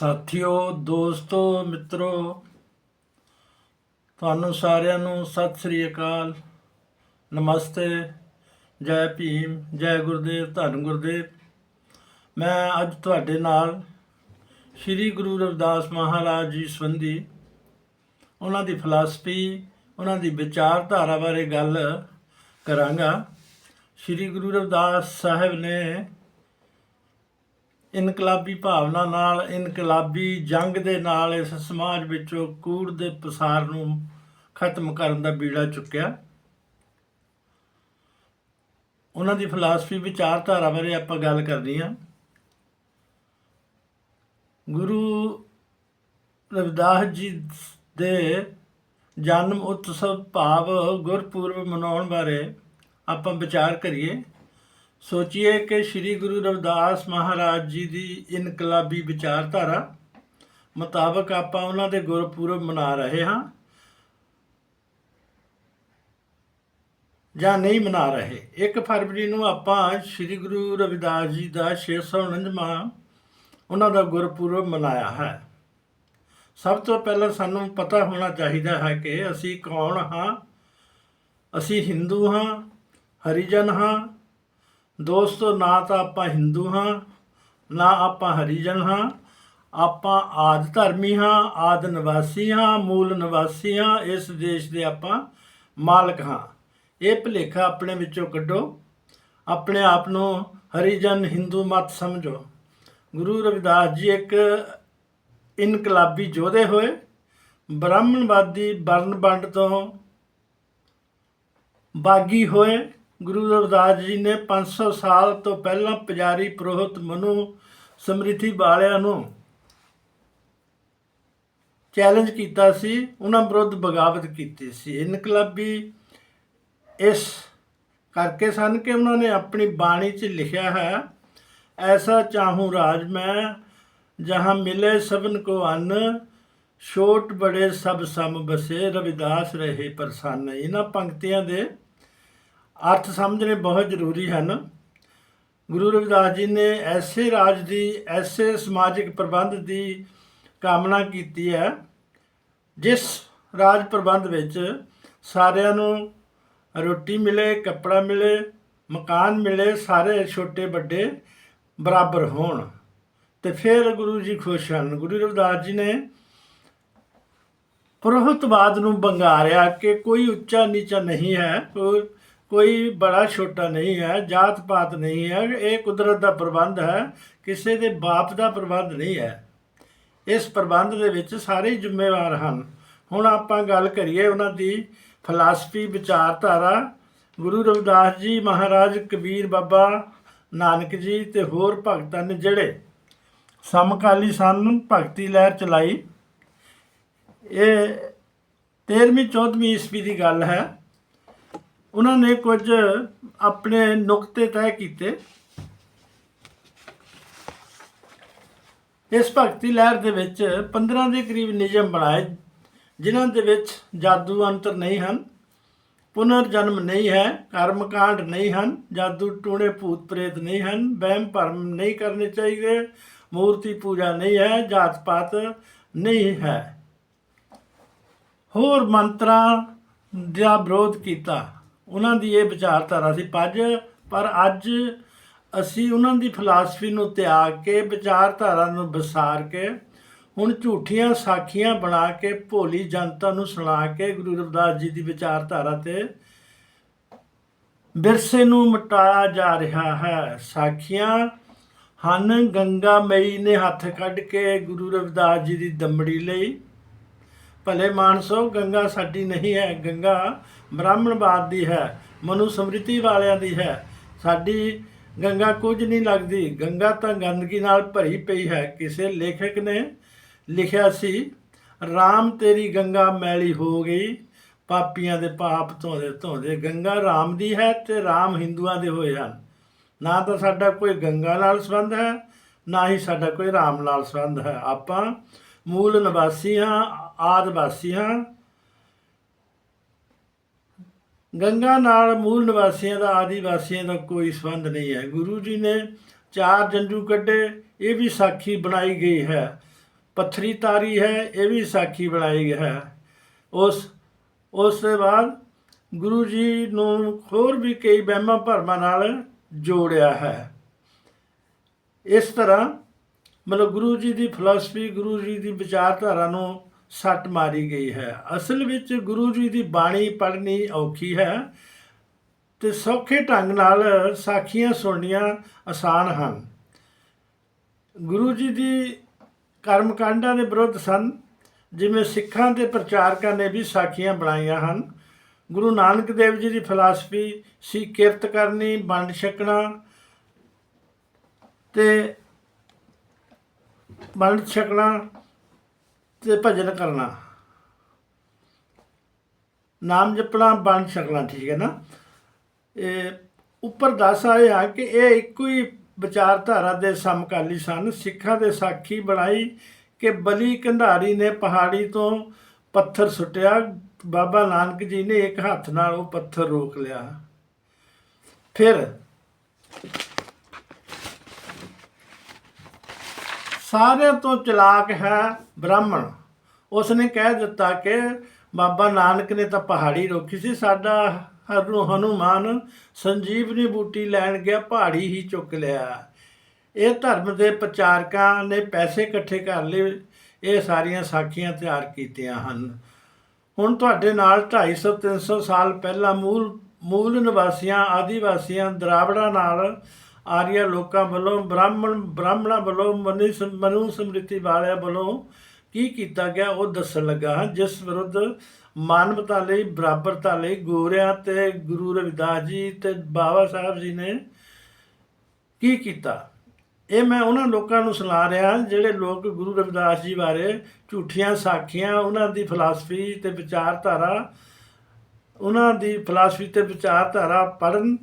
ਸਾਥੀਓ, ਦੋਸਤੋ, ਮਿੱਤਰੋ, ਤੁਹਾਨੂੰ ਸਾਰਿਆਂ ਨੂੰ ਸਤਿ ਸ੍ਰੀ ਅਕਾਲ। ਨਮਸਤੇ। ਜੈ ਭੀਮ, ਜੈ ਗੁਰਦੇਵ, ਧੰਨ ਗੁਰਦੇਵ। ਮੈਂ ਅੱਜ ਤੁਹਾਡੇ ਨਾਲ ਸ੍ਰੀ ਗੁਰੂ ਰਵਿਦਾਸ ਮਹਾਰਾਜ ਜੀ ਸੰਬੰਧੀ ਉਹਨਾਂ ਦੀ ਫਿਲਾਸਫੀ ਉਹਨਾਂ ਦੀ ਵਿਚਾਰਧਾਰਾ ਬਾਰੇ ਗੱਲ ਕਰਾਂਗਾ। ਸ੍ਰੀ ਗੁਰੂ ਰਵਿਦਾਸ ਸਾਹਿਬ ਨੇ ਇਨਕਲਾਬੀ ਭਾਵਨਾ ਨਾਲ, ਇਨਕਲਾਬੀ ਜੰਗ ਦੇ ਨਾਲ ਇਸ ਸਮਾਜ ਵਿੱਚੋਂ ਕੂੜ ਦੇ ਪਸਾਰ ਨੂੰ ਖਤਮ ਕਰਨ ਦਾ ਬੀੜਾ ਚੁੱਕਿਆ। ਉਹਨਾਂ ਦੀ ਫਿਲਾਸਫੀ ਵਿਚਾਰਧਾਰਾ ਬਾਰੇ ਆਪਾਂ ਗੱਲ ਕਰਨੀ ਆ। ਗੁਰੂ ਰਵਿਦਾਸ ਜੀ ਦੇ ਜਨਮ ਉਤਸਵ ਭਾਵ ਗੁਰਪੁਰਬ ਮਨਾਉਣ ਬਾਰੇ ਆਪਾਂ ਵਿਚਾਰ ਕਰੀਏ। ਸੋਚੀਏ ਕਿ ਸ੍ਰੀ ਗੁਰੂ ਰਵਿਦਾਸ ਮਹਾਰਾਜ ਜੀ ਦੀ ਇਨਕਲਾਬੀ ਵਿਚਾਰਧਾਰਾ ਮੁਤਾਬਕ ਆਪਾਂ ਉਹਨਾਂ ਦੇ ਗੁਰਪੁਰਬ ਮਨਾ ਰਹੇ ਹਾਂ ਜਾਂ ਨਹੀਂ ਮਨਾ ਰਹੇ। 1 ਫਰਵਰੀ ਨੂੰ ਆਪਾਂ ਸ੍ਰੀ ਗੁਰੂ ਰਵਿਦਾਸ ਜੀ ਦਾ 649ਵਾਂ ਉਹਨਾਂ ਦਾ ਗੁਰਪੁਰਬ ਮਨਾਇਆ ਹੈ। ਸਭ ਤੋਂ ਪਹਿਲਾਂ ਸਾਨੂੰ ਪਤਾ ਹੋਣਾ ਚਾਹੀਦਾ ਹੈ ਕਿ ਅਸੀਂ ਕੌਣ ਹਾਂ? ਅਸੀਂ ਹਿੰਦੂ ਹਾਂ, ਹਰੀਜਨ ਹਾਂ ਦੋਸਤੋ, ਨਾ ਤਾਂ ਆਪਾਂ ਹਿੰਦੂ ਹਾਂ, ਨਾ ਆਪਾਂ ਹਰੀਜਨ ਹਾਂ, ਆਪਾਂ ਆਦ ਧਰਮੀ ਹਾਂ, ਆਦ ਨਿਵਾਸੀ ਹਾਂ, ਮੂਲ ਨਿਵਾਸੀ ਹਾਂ, ਇਸ ਦੇਸ਼ ਦੇ ਆਪਾਂ ਮਾਲਕ ਹਾਂ। ਇਹ ਭੁਲੇਖਾ ਆਪਣੇ ਵਿੱਚੋਂ ਕੱਢੋ, ਆਪਣੇ ਆਪ ਨੂੰ ਹਰੀਜਨ ਹਿੰਦੂ ਮਤ ਸਮਝੋ। ਗੁਰੂ ਰਵਿਦਾਸ ਜੀ ਇੱਕ ਇਨਕਲਾਬੀ ਯੋਧੇ ਹੋਏ, ਬ੍ਰਾਹਮਣਵਾਦੀ ਵਰਨ ਵੰਡ ਤੋਂ ਬਾਗੀ ਹੋਏ ਗੁਰੂ ਰਵਿਦਾਸ ਜੀ ਨੇ 500 ਸਾਲ ਤੋਂ ਪਹਿਲਾਂ ਪੁਜਾਰੀ ਪ੍ਰੋਹਤ ਮਨੂ ਸਮ੍ਰਿਤੀ ਵਾਲਿਆਂ ਨੂੰ ਚੈਲੰਜ ਕੀਤਾ ਸੀ, ਉਹਨਾਂ ਵਿਰੁੱਧ ਬਗਾਵਤ ਕੀਤੀ ਸੀ। ਇਨਕਲਾਬੀ ਇਸ ਕਰਕੇ ਸਨ ਕਿ ਉਹਨਾਂ ਨੇ ਆਪਣੀ ਬਾਣੀ 'ਚ ਲਿਖਿਆ ਹੈ, ਐਸਾ ਚਾਹੂੰ ਰਾਜ ਮੈਂ, ਜਹਾਂ ਮਿਲੇ ਸਭਨ ਕੋ ਅੰਨ, ਛੋਟ ਬੜੇ ਸਭ ਸਮ ਬਸੇ, ਰਵਿਦਾਸ ਰਹੇ ਪ੍ਰਸੰਨ। ਇਹਨਾਂ ਪੰਕਤੀਆਂ ਦੇ ਅਰਥ ਸਮਝਣੇ ਬਹੁਤ ਜ਼ਰੂਰੀ ਹਨ। ਗੁਰੂ ਰਵਿਦਾਸ ਜੀ ਨੇ ਐਸੇ ਰਾਜ ਦੀ, ਐਸੇ ਸਮਾਜਿਕ ਪ੍ਰਬੰਧ ਦੀ ਕਾਮਨਾ ਕੀਤੀ ਹੈ, ਜਿਸ ਰਾਜ ਪ੍ਰਬੰਧ ਵਿੱਚ ਸਾਰਿਆਂ ਨੂੰ ਰੋਟੀ ਮਿਲੇ, ਕੱਪੜਾ ਮਿਲੇ, ਮਕਾਨ ਮਿਲੇ, ਸਾਰੇ ਛੋਟੇ ਵੱਡੇ ਬਰਾਬਰ ਹੋਣ। ਤੇ ਫਿਰ ਗੁਰੂ ਜੀ ਖੁਸ਼ ਹਨ। ਗੁਰੂ ਰਵਿਦਾਸ ਜੀ ਨੇ ਪੁਰੋਹਿਤਵਾਦ ਨੂੰ ਬੰਗਾਰਿਆ ਕਿ ਕੋਈ ਉੱਚਾ ਨੀਚਾ ਨਹੀਂ ਹੈ ਕੋਈ ਕੋਈ ਬੜਾ ਛੋਟਾ ਨਹੀਂ ਹੈ ਜਾਤ ਪਾਤ ਨਹੀਂ ਹੈ, ਇਹ ਕੁਦਰਤ ਦਾ ਪ੍ਰਬੰਧ ਹੈ, ਕਿਸੇ ਦੇ ਬਾਪ ਦਾ ਪ੍ਰਬੰਧ ਨਹੀਂ ਹੈ। ਇਸ ਪ੍ਰਬੰਧ ਦੇ ਵਿੱਚ ਸਾਰੇ ਜ਼ਿੰਮੇਵਾਰ ਹਨ। ਹੁਣ ਆਪਾਂ ਗੱਲ ਕਰੀਏ ਉਹਨਾਂ ਦੀ ਫਿਲਾਸਫੀ ਵਿਚਾਰਧਾਰਾ। ਗੁਰੂ ਰਵਿਦਾਸ ਜੀ, ਮਹਾਰਾਜ ਕਬੀਰ ਬਾਬਾ ਨਾਨਕ ਜੀ ਤੇ ਹੋਰ ਭਗਤਾਂ ਨੇ ਜਿਹੜੇ ਸਮਕਾਲੀ ਸਨ ਭਗਤੀ ਲਹਿਰ ਚਲਾਈ। ਇਹ 13ਵੀਂ 14ਵੀਂ ਈਸਵੀ ਦੀ ਗੱਲ ਹੈ। ਉਹਨਾਂ ਨੇ ਕੁਝ ਆਪਣੇ ਨੁਕਤੇ ਤੈਅ ਕੀਤੇ। ਇਸ ਭਗਤੀ ਲਹਿਰ ਦੇ ਵਿੱਚ 15 ਦੇ ਕਰੀਬ ਨਿਯਮ ਬਣਾਏ, ਜਿਨ੍ਹਾਂ ਦੇ ਵਿੱਚ ਜਾਦੂ ਅੰਤਰ ਨਹੀਂ ਹਨ ਪੁਨਰ ਜਨਮ ਨਹੀਂ ਹੈ ਕਰਮ ਕਾਂਡ ਨਹੀਂ ਹਨ, ਜਾਦੂ ਟੂਣੇ ਭੂਤ ਪ੍ਰੇਤ ਨਹੀਂ ਹਨ, ਵਹਿਮ ਭਰਮ ਨਹੀਂ ਕਰਨੇ ਚਾਹੀਦੇ, ਮੂਰਤੀ ਪੂਜਾ ਨਹੀਂ ਹੈ, ਜਾਤ ਪਾਤ ਨਹੀਂ ਹੈ। ਹੋਰ ਮੰਤਰਾਂ ਦਾ ਵਿਰੋਧ ਕੀਤਾ। ਉਹਨਾਂ ਦੀ ਇਹ ਵਿਚਾਰਧਾਰਾ ਸੀ ਪੱਜ ਪਰ ਅੱਜ ਅਸੀਂ ਉਹਨਾਂ ਦੀ ਫਿਲਾਸਫੀ ਨੂੰ ਤਿਆਗ ਕੇ, ਵਿਚਾਰਧਾਰਾ ਨੂੰ ਵਿਸਾਰ ਕੇ, ਹੁਣ ਝੂਠੀਆਂ ਸਾਖੀਆਂ ਬਣਾ ਕੇ, ਭੋਲੀ ਜਨਤਾ ਨੂੰ ਸੁਣਾ ਕੇ, ਗੁਰੂ ਰਵਿਦਾਸ ਜੀ ਦੀ ਵਿਚਾਰਧਾਰਾ ਤੇ ਵਿਰਸੇ ਨੂੰ ਮਿਟਾਇਆ ਜਾ ਰਿਹਾ ਹੈ। ਸਾਖੀਆਂ ਹਨ, ਗੰਗਾ ਮਈ ਨੇ ਹੱਥ ਕੱਢ ਕੇ ਗੁਰੂ ਰਵਿਦਾਸ ਜੀ ਦੀ ਦਮੜੀ ਲਈ। ਭਲੇ ਮਾਨਸੋ ਗੰਗਾ ਸਾਡੀ ਨਹੀਂ ਹੈ, ਗੰਗਾ ਬ੍ਰਾਹਮਣਵਾਦ ਦੀ ਹੈ, ਮਨੂ ਸਮ੍ਰਿਤੀ ਵਾਲਿਆਂ ਦੀ ਹੈ। ਸਾਡੀ ਗੰਗਾ ਕੁਝ ਨਹੀਂ ਲੱਗਦੀ, ਗੰਗਾ ਤਾਂ ਗੰਦਗੀ ਨਾਲ ਭਰੀ ਪਈ ਹੈ। ਕਿਸੇ ਲੇਖਕ ਨੇ ਲਿਖਿਆ ਸੀ, ਰਾਮ ਤੇਰੀ ਗੰਗਾ ਮੈਲੀ ਹੋ ਗਈ, ਪਾਪੀਆਂ ਦੇ ਪਾਪ ਧੋਦੇ ਧੋਦੇ। ਗੰਗਾ ਰਾਮ ਦੀ ਹੈ ਤੇ ਰਾਮ ਹਿੰਦੂਆਂ ਦੇ ਹੋਏ ਹਨ। ਨਾ ਤਾਂ ਸਾਡਾ ਕੋਈ ਗੰਗਾ ਨਾਲ ਸੰਬੰਧ ਹੈ, ਨਾ ਹੀ ਸਾਡਾ ਕੋਈ ਰਾਮ ਨਾਲ ਸੰਬੰਧ ਹੈ। ਆਪਾਂ ਮੂਲ ਨਿਵਾਸੀ ਹਾਂ ਆਦਿਵਾਸੀ ਹਾਂ ਗੰਗਾ ਨਾਲ ਮੂਲ ਨਿਵਾਸੀਆਂ ਦਾ ਆਦੀਵਾਸੀਆਂ ਦਾ ਕੋਈ ਸੰਬੰਧ ਨਹੀਂ ਹੈ। ਗੁਰੂ ਜੀ ਨੇ ਚਾਰ ਜੰਜੂ ਕੱਢੇ, ਇਹ ਵੀ ਸਾਖੀ ਬਣਾਈ ਗਈ ਹੈ। ਪੱਥਰੀ ਤਾਰੀ ਹੈ, ਇਹ ਵੀ ਸਾਖੀ ਬਣਾਈ ਹੈ। ਉਸ ਉਸ ਤੋਂ ਬਾਅਦ ਗੁਰੂ ਜੀ ਨੂੰ ਹੋਰ ਵੀ ਕਈ ਵਹਿਮਾਂ ਭਰਮਾਂ ਨਾਲ ਜੋੜਿਆ ਹੈ। ਇਸ ਤਰ੍ਹਾਂ ਮਤਲਬ ਗੁਰੂ ਜੀ ਦੀ ਫਿਲਾਸਫੀ, ਗੁਰੂ ਜੀ ਦੀ ਵਿਚਾਰਧਾਰਾ ਨੂੰ ਸੱਟ ਮਾਰੀ ਗਈ ਹੈ। ਅਸਲ ਵਿੱਚ ਗੁਰੂ ਜੀ ਦੀ ਬਾਣੀ ਪੜ੍ਹਨੀ ਔਖੀ ਹੈ ਤੇ ਸੌਖੇ ਢੰਗ ਨਾਲ ਸਾਖੀਆਂ ਸੁਣਨੀਆਂ ਆਸਾਨ ਹਨ। ਗੁਰੂ ਜੀ ਦੀ ਕਰਮਕਾਂਡਾਂ ਦੇ ਵਿਰੁੱਧ ਸਨ, ਜਿਵੇਂ ਸਿੱਖਾਂ ਦੇ ਪ੍ਰਚਾਰਕਾਂ ਨੇ ਵੀ ਸਾਖੀਆਂ ਬਣਾਈਆਂ ਹਨ। ਗੁਰੂ ਨਾਨਕ ਦੇਵ ਜੀ ਦੀ ਫਿਲਾਸਫੀ ਸੀ ਕਿਰਤ ਕਰਨੀ, ਵੰਡ ਛਕਣਾ ਤੇ ਵੰਡ ਛਕਣਾ ਤੇ ਭਜਨ ਕਰਨਾ। ਨਾਮ ਜਪਣਾ ਬਣ ਛਕਣਾ ਠੀਕ ਹੈ ਨਾ? ਇਹ ਉੱਪਰ ਦੱਸ ਆਏ ਆ ਕਿ ਇਹ ਇੱਕੋ ਹੀ ਵਿਚਾਰਧਾਰਾ ਦੇ ਸਮਕਾਲੀ ਸਨ। ਸਿੱਖਾਂ ਦੇ ਸਾਖੀ ਬਣਾਈ ਕਿ ਬਲੀ ਕੰਧਾਰੀ ਨੇ ਪਹਾੜੀ ਤੋਂ ਪੱਥਰ ਸੁੱਟਿਆ। ਬਾਬਾ ਨਾਨਕ ਜੀ ਨੇ ਇੱਕ ਹੱਥ ਨਾਲ ਉਹ ਪੱਥਰ ਰੋਕ ਲਿਆ। ਫਿਰ ਸਾਰਿਆਂ ਤੋਂ ਚਲਾਕ ਹੈ ਬ੍ਰਾਹਮਣ। ਉਸਨੇ ਕਹਿ ਦਿੱਤਾ ਕਿ ਬਾਬਾ ਨਾਨਕ ਨੇ ਤਾਂ ਪਹਾੜੀ ਰੋਕੀ ਸੀ, ਸਾਡਾ ਹਰੂ ਹਨੂਮਾਨ ਸੰਜੀਵਨੀ ਬੂਟੀ ਲੈਣ ਗਿਆ, ਪਹਾੜੀ ਹੀ ਚੁੱਕ ਲਿਆ। ਇਹ ਧਰਮ ਦੇ ਪ੍ਰਚਾਰਕਾਂ ਨੇ ਪੈਸੇ ਇਕੱਠੇ ਕਰ ਲਏ, ਇਹ ਸਾਰੀਆਂ ਸਾਖੀਆਂ ਤਿਆਰ ਕੀਤੀਆਂ ਹਨ। ਹੁਣ ਤੁਹਾਡੇ ਨਾਲ 250 300 ਸਾਲ ਪਹਿਲਾਂ ਮੂਲ ਮੂਲ ਨਿਵਾਸੀਆਂ, ਆਦੀਵਾਸੀਆਂ, ਦਰਾਵੜਾਂ ਨਾਲ ਆਰੀਆ ਲੋਕਾਂ ਵੱਲੋਂ, ਬ੍ਰਾਹਮਣ, ਬ੍ਰਾਹਮਣਾਂ ਵੱਲੋਂ, ਮਨੀ ਮਨੂ ਸਮ੍ਰਿਤੀ ਵਾਲਿਆਂ ਵੱਲੋਂ ਕੀ ਕੀਤਾ ਗਿਆ ਉਹ ਦੱਸਣ ਲੱਗਾ ਹਾਂ। ਜਿਸ ਵਿਰੁੱਧ ਮਾਨਵਤਾ ਲਈ, ਬਰਾਬਰਤਾ ਲਈ ਗੋਰਿਆਂ ਤੇ ਗੁਰੂ ਰਵਿਦਾਸ ਜੀ ਤੇ ਬਾਬਾ ਸਾਹਿਬ ਜੀ ਨੇ ਕੀ ਕੀਤਾ? ਇਹ ਮੈਂ ਉਹਨਾਂ ਲੋਕਾਂ ਨੂੰ ਸੁਣਾ ਰਿਹਾ ਜਿਹੜੇ ਲੋਕ ਗੁਰੂ ਰਵਿਦਾਸ ਜੀ ਬਾਰੇ ਝੂਠੀਆਂ ਸਾਖੀਆਂ, ਉਹਨਾਂ ਦੀ ਫਿਲਾਸਫੀ ਤੇ ਵਿਚਾਰਧਾਰਾ, ਉਹਨਾਂ ਦੀ ਫਿਲਾਸਫੀ ਤੇ ਵਿਚਾਰਧਾਰਾ ਪੜਨ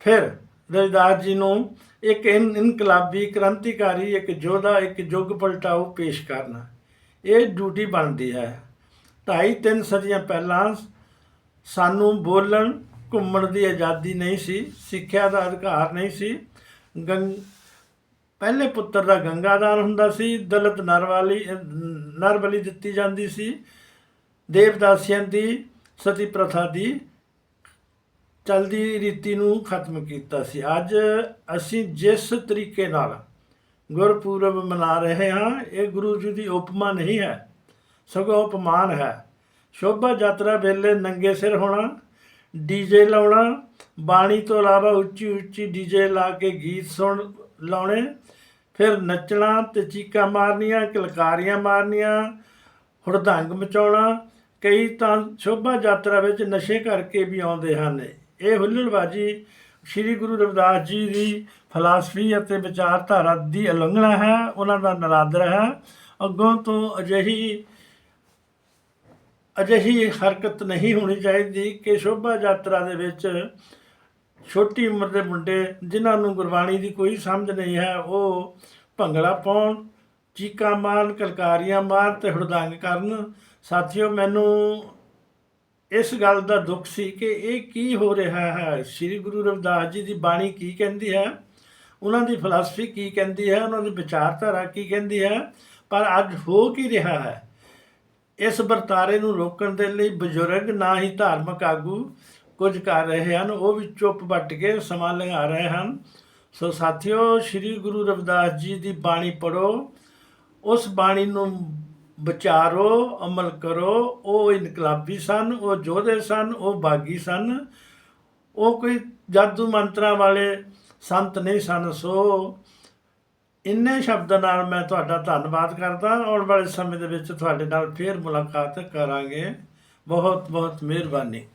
ਫਿਰ ਰਵਿਦਾਸ ਜੀ ਨੂੰ ਇੱਕ ਇਨ- ਇਨਕਲਾਬੀ ਕ੍ਰਾਂਤੀਕਾਰੀ, ਇੱਕ ਯੋਧਾ, ਇੱਕ ਯੁੱਗ ਪਲਟਾਓ ਪੇਸ਼ ਕਰਨਾ। ਇਹ ਡਿਊਟੀ ਬਣਦੀ ਹੈ। ਢਾਈ ਤਿੰਨ ਸਦੀਆਂ ਪਹਿਲਾਂ ਸਾਨੂੰ ਬੋਲਣ, ਘੁੰਮਣ ਦੀ ਆਜ਼ਾਦੀ ਨਹੀਂ ਸੀ, ਸਿੱਖਿਆ ਦਾ ਅਧਿਕਾਰ ਨਹੀਂ ਸੀ। ਗੰਗ ਪਹਿਲੇ ਪੁੱਤਰ ਦਾ ਗੰਗਾਦਾਨ ਹੁੰਦਾ ਸੀ, ਦਲਤ ਨਰਵਾਲੀ ਨਰਬਲੀ ਦਿੱਤੀ ਜਾਂਦੀ ਸੀ। ਦੇਵਦਾਸੀਆਂ ਦੀ ਸਤੀ ਪ੍ਰਥਾ ਦੀ ਚਲਦੀ ਰੀਤੀ ਨੂੰ ਖਤਮ ਕੀਤਾ ਸੀ। ਅੱਜ ਅਸੀਂ ਜਿਸ ਤਰੀਕੇ ਨਾਲ ਗੁਰਪੁਰਬ ਮਨਾ ਰਹੇ ਹਾਂ, ਇਹ ਗੁਰੂ ਜੀ ਦੀ ਉਪਮਾ ਨਹੀਂ ਹੈ, ਸਗੋਂ ਉਪਮਾਨ ਹੈ। ਸ਼ੋਭਾ ਯਾਤਰਾ ਵੇਲੇ ਨੰਗੇ ਸਿਰ ਹੋਣਾ ਡੀਜੇ ਲਾਉਣਾ, ਬਾਣੀ ਤੋਂ ਇਲਾਵਾ ਉੱਚੀ ਉੱਚੀ ਡੀਜੇ ਲਾ ਕੇ ਗੀਤ ਸੁਣ ਲਾਉਣੇ, ਫਿਰ ਨੱਚਣਾ ਤੇ ਚੀਕਾਂ ਮਾਰਨੀਆਂ, ਕਿਲਕਾਰੀਆਂ ਮਾਰਨੀਆਂ ਹੁੜਦੰਗ ਮਚਾਉਣਾ, ਕਈ ਤਾਂ ਸ਼ੋਭਾ ਯਾਤਰਾ ਵਿੱਚ ਨਸ਼ੇ ਕਰਕੇ ਵੀ ਆਉਂਦੇ ਹਨ। ਇਹ ਹੁੱਲੜਬਾਜੀ ਸ੍ਰੀ ਗੁਰੂ ਰਵਿਦਾਸ ਜੀ ਦੀ ਫਲਸਫੀ ਅਤੇ ਵਿਚਾਰਧਾਰਾ ਦੀ ਉਲੰਘਣਾ ਹੈ, ਉਹਨਾਂ ਦਾ ਨਰਾਦਰ ਹੈ। ਅੱਗੋਂ ਤੋਂ ਅਜਿਹੀ ਅਜਿਹੀ ਹਰਕਤ ਨਹੀਂ ਹੋਣੀ ਚਾਹੀਦੀ ਕਿ ਸ਼ੋਭਾ ਯਾਤਰਾ ਦੇ ਵਿੱਚ ਛੋਟੀ ਉਮਰ ਦੇ ਮੁੰਡੇ ਜਿਨ੍ਹਾਂ ਨੂੰ ਗੁਰਬਾਣੀ ਦੀ ਕੋਈ ਸਮਝ ਨਹੀਂ ਹੈ, ਉਹ ਭੰਗੜਾ ਪਾਉਣ, ਚੀਕਾਂ ਮਾਰਨ, ਕਲਕਾਰੀਆਂ ਮਾਰ ਤੇ ਹੁੜਦੰਗ ਕਰਨ। ਸਾਥੀਓ, ਮੈਨੂੰ ਇਸ ਗੱਲ ਦਾ ਦੁੱਖ ਸੀ ਕਿ ਇਹ ਕੀ ਹੋ ਰਿਹਾ ਹੈ? ਸ੍ਰੀ ਗੁਰੂ ਰਵਿਦਾਸ ਜੀ ਦੀ ਬਾਣੀ ਕੀ ਕਹਿੰਦੀ ਹੈ? ਉਹਨਾਂ ਦੀ ਫਿਲਾਸਫੀ ਕੀ ਕਹਿੰਦੀ ਹੈ? ਉਹਨਾਂ ਦੀ ਵਿਚਾਰਧਾਰਾ ਕੀ ਕਹਿੰਦੀ ਹੈ? ਪਰ ਅੱਜ ਹੋ ਕੀ ਰਿਹਾ ਹੈ? ਇਸ ਵਰਤਾਰੇ ਨੂੰ ਰੋਕਣ ਦੇ ਲਈ ਬਜ਼ੁਰਗ ਨਾ ਹੀ ਧਾਰਮਿਕ ਆਗੂ ਕੁਝ ਕਰ ਰਹੇ ਹਨ, ਉਹ ਵੀ ਚੁੱਪ ਵੱਟ ਕੇ ਸਮਾਂ ਲੰਘਾ ਰਹੇ ਹਨ। ਸੋ ਸਾਥੀਓ, ਸ੍ਰੀ ਗੁਰੂ ਰਵਿਦਾਸ ਜੀ ਦੀ ਬਾਣੀ ਪੜੋ ਉਸ ਬਾਣੀ ਨੂੰ ਵਿਚਾਰੋ, ਅਮਲ ਕਰੋ। ਉਹ ਇਨਕਲਾਬੀ ਸਨ, ਉਹ ਯੋਧੇ ਸਨ, ਉਹ ਬਾਗੀ ਸਨ। ਉਹ ਕੋਈ ਜਾਦੂ ਮੰਤਰਾਂ ਵਾਲੇ ਸੰਤ ਨਹੀਂ ਸਨ। ਸੋ ਇੰਨੇ ਸ਼ਬਦਾਂ ਨਾਲ ਮੈਂ ਤੁਹਾਡਾ ਧੰਨਵਾਦ ਕਰਦਾ। ਆਉਣ ਵਾਲੇ ਸਮੇਂ ਦੇ ਵਿੱਚ ਤੁਹਾਡੇ ਨਾਲ ਫੇਰ ਮੁਲਾਕਾਤ ਕਰਾਂਗੇ। ਬਹੁਤ ਬਹੁਤ ਮਿਹਰਬਾਨੀ।